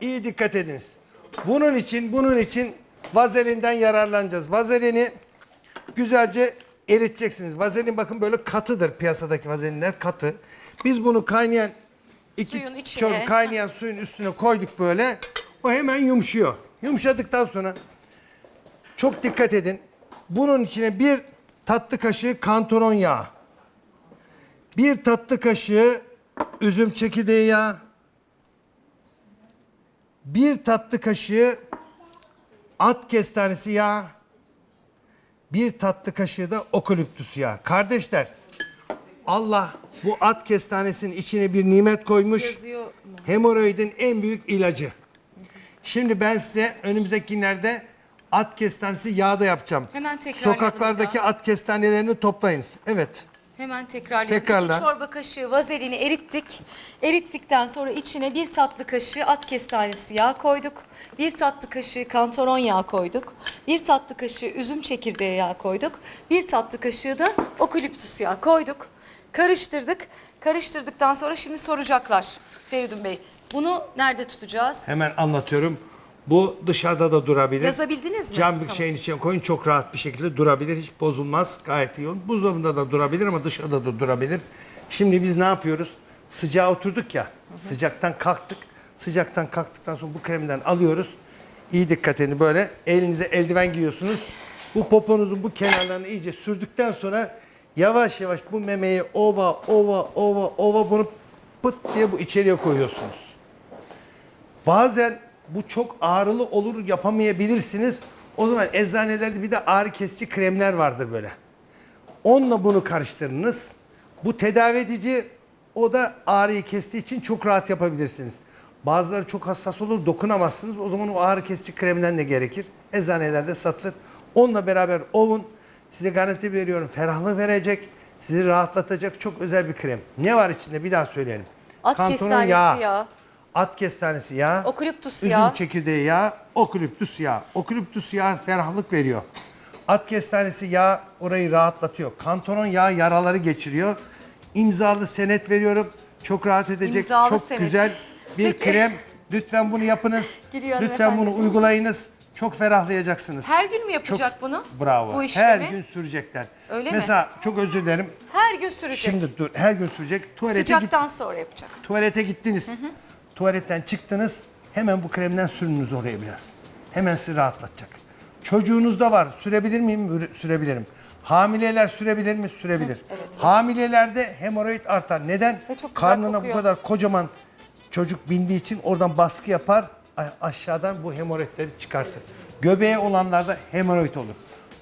iyi dikkat ediniz. Bunun için bunun için vazelinden yararlanacağız. Vazelini güzelce eriteceksiniz. Vazelin bakın böyle katıdır piyasadaki vazelinler katı. Biz bunu kaynayan iki Suyun içine. kaynayan suyun üstüne koyduk böyle. O hemen yumuşuyor. Yumuşadıktan sonra çok dikkat edin. Bunun içine bir tatlı kaşığı kantaron yağı. Bir tatlı kaşığı üzüm çekirdeği yağı. Bir tatlı kaşığı at kestanesi yağı. Bir tatlı kaşığı da okaliptüs yağı. Kardeşler Allah bu at kestanesinin içine bir nimet koymuş. Hemoroidin en büyük ilacı. Şimdi ben size önümüzdeki günlerde at kestanesi yağda yapacağım. Hemen tekrarlayalım Sokaklardaki at kestanelerini toplayınız. Evet. Hemen tekrarlayalım. Tekrarla. İki çorba kaşığı vazelini erittik. Erittikten sonra içine bir tatlı kaşığı at kestanesi yağ koyduk. Bir tatlı kaşığı kantaron yağı koyduk. Bir tatlı kaşığı üzüm çekirdeği yağı koyduk. Bir tatlı kaşığı da okaliptüs yağı koyduk. Karıştırdık. Karıştırdıktan sonra şimdi soracaklar Feridun Bey. Bunu nerede tutacağız? Hemen anlatıyorum. Bu dışarıda da durabilir. Yazabildiniz mi? Cam bir Tamam. şeyin içine koyun çok rahat bir şekilde durabilir. Hiç bozulmaz. Gayet iyi olur. Buzdolabında da durabilir ama dışarıda da durabilir. Şimdi biz ne yapıyoruz? Sıcağa oturduk ya. Sıcaktan kalktık. Sıcaktan kalktıktan sonra bu kremden alıyoruz. İyi dikkat edin böyle. Elinize eldiven giyiyorsunuz. Bu poponuzun bu kenarlarını iyice sürdükten sonra yavaş yavaş bu memeyi ova ova ova ova bunu pıt diye bu içeriye koyuyorsunuz. Bazen bu çok ağrılı olur yapamayabilirsiniz. O zaman eczanelerde bir de ağrı kesici kremler vardır böyle. Onunla bunu karıştırınız. Bu tedavi edici o da ağrıyı kestiği için çok rahat yapabilirsiniz. Bazıları çok hassas olur dokunamazsınız. O zaman o ağrı kesici kremden de gerekir. Eczanelerde satılır. Onunla beraber ovun. Size garanti veriyorum ferahlık verecek. Sizi rahatlatacak çok özel bir krem. Ne var içinde bir daha söyleyelim. At Kantaron kestanesi yağı. At kestanesi yağı. Okaliptüs üzüm yağı. çekirdeği yağı. Okaliptüs yağı. Okaliptüs yağı ferahlık veriyor. At kestanesi yağı orayı rahatlatıyor. Kantaron yağı yaraları geçiriyor. İmzalı senet veriyorum. Çok rahat edecek. İmzalı çok senet. güzel bir Peki. krem. Lütfen bunu yapınız. Giriyor Lütfen bunu hanımefendi. uygulayınız. Çok ferahlayacaksınız. Her gün mü yapacak Çok- bunu? Bravo. Bu Her gün sürecekler. Öyle mi? Mesela çok özür dilerim. Her gün sürecek. Şimdi dur her gün sürecek. Tuvalete git. Sıcaktan sonra yapacak. Tuvalete gittiniz. Tuvaletten çıktınız. Hemen bu kremden sürünüz oraya biraz. Hemen sizi rahatlatacak. Çocuğunuz da var. Sürebilir miyim? Üre- Sürebilirim. Hamileler sürebilir mi? Sürebilir. Hamilelerde hemoroid artar. Neden? Karnına kokuyor. bu kadar kocaman çocuk bindiği için oradan baskı yapar. Aşağıdan bu hemoroidleri çıkartır. Göbeğe olanlarda hemoroid olur.